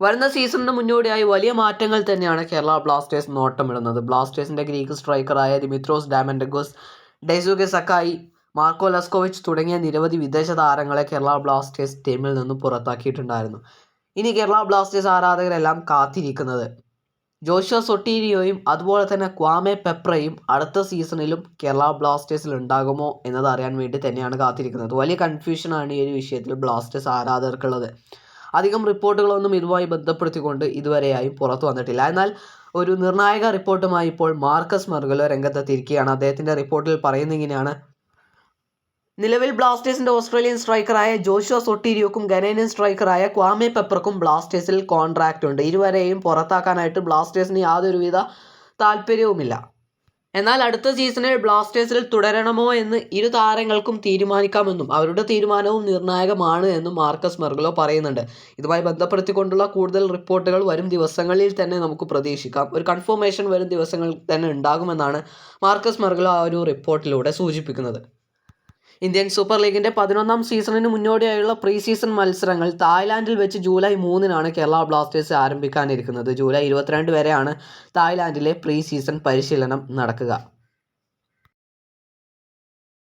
വരുന്ന സീസണിന് മുന്നോടിയായി വലിയ മാറ്റങ്ങൾ തന്നെയാണ് കേരള ബ്ലാസ്റ്റേഴ്സ് നോട്ടമിടുന്നത്. ബ്ലാസ്റ്റേഴ്സിന്റെ Greek സ്ട്രൈക്കറായ Dimitrios Diamantakos Daisuke Sakai Marko Leskovic തുടങ്ങിയ നിരവധി വിദേശ താരങ്ങളെ കേരള ബ്ലാസ്റ്റേഴ്സ് ടീമിൽ നിന്ന് പുറത്താക്കിയിട്ടുണ്ടായിരുന്നു. ഇനി കേരള ബ്ലാസ്റ്റേഴ്സ് ആരാധകരെല്ലാം കാത്തിരിക്കുന്നത്. ജോഷോ സൊട്ടീരിയോയും അതുപോലെ തന്നെ ക്വാമെ പെപ്രയും അടുത്ത സീസണിലും കേരള ബ്ലാസ്റ്റേഴ്സിൽ ഉണ്ടാകുമോ എന്നത് അറിയാൻ വേണ്ടി തന്നെയാണ് കാത്തിരിക്കുന്നത്. വലിയ കൺഫ്യൂഷനാണ് ഈ ഒരു വിഷയത്തിൽ ബ്ലാസ്റ്റേഴ്സ് ആരാധകർക്കുള്ളത്. അധികം റിപ്പോർട്ടുകളൊന്നും ഇതുമായി ബന്ധപ്പെടുത്തിക്കൊണ്ട് ഇതുവരെയായും പുറത്തു വന്നിട്ടില്ല. എന്നാൽ ഒരു നിർണായക റിപ്പോർട്ടുമായി ഇപ്പോൾ മാർക്കസ് മർഗലോ രംഗത്തെത്തിയിരിക്കുകയാണ്. അദ്ദേഹത്തിന്റെ റിപ്പോർട്ടിൽ പറയുന്ന ഇങ്ങനെയാണ്. നിലവിൽ ബ്ലാസ്റ്റേഴ്സിന്റെ ഓസ്ട്രേലിയൻ സ്ട്രൈക്കറായ ജോഷുവ സൊട്ടീരിയോക്കും ഗനേനിയൻ സ്ട്രൈക്കറായ ക്വാമെ പെപ്പർക്കും ബ്ലാസ്റ്റേഴ്സിൽ കോൺട്രാക്റ്റ് ഉണ്ട്. ഇരുവരെയും പുറത്താക്കാനായിട്ട് ബ്ലാസ്റ്റേഴ്സിന് യാതൊരുവിധ താല്പര്യവുമില്ല. എന്നാൽ അടുത്ത സീസണിൽ ബ്ലാസ്റ്റേഴ്സിൽ തുടരണമോ എന്ന് ഇരു താരങ്ങൾക്കും തീരുമാനിക്കാമെന്നും അവരുടെ തീരുമാനവും നിർണായകമാണ് എന്നും മാർക്കസ് മെർഗലോ പറയുന്നുണ്ട്. ഇതുമായി ബന്ധപ്പെടുത്തിക്കൊണ്ടുള്ള കൂടുതൽ റിപ്പോർട്ടുകൾ വരും ദിവസങ്ങളിൽ തന്നെ നമുക്ക് പ്രതീക്ഷിക്കാം. ഒരു കൺഫർമേഷൻ വരും ദിവസങ്ങളിൽ തന്നെ ഉണ്ടാകുമെന്നാണ് മാർക്കസ് മെർഗലോ ആ ഒരു റിപ്പോർട്ടിലൂടെ സൂചിപ്പിക്കുന്നത്. ഇന്ത്യൻ സൂപ്പർ ലീഗിന്റെ പതിനൊന്നാം സീസണിന് മുന്നോടിയായുള്ള പ്രീ സീസൺ മത്സരങ്ങൾ തായ്ലാൻഡിൽ വെച്ച് ജൂലൈ മൂന്നിനാണ് കേരള ബ്ലാസ്റ്റേഴ്സ് ആരംഭിക്കാനിരിക്കുന്നത്. ജൂലൈ ഇരുപത്തിരണ്ട് വരെയാണ് തായ്ലാൻഡിലെ പ്രീ സീസൺ പരിശീലനം നടക്കുക.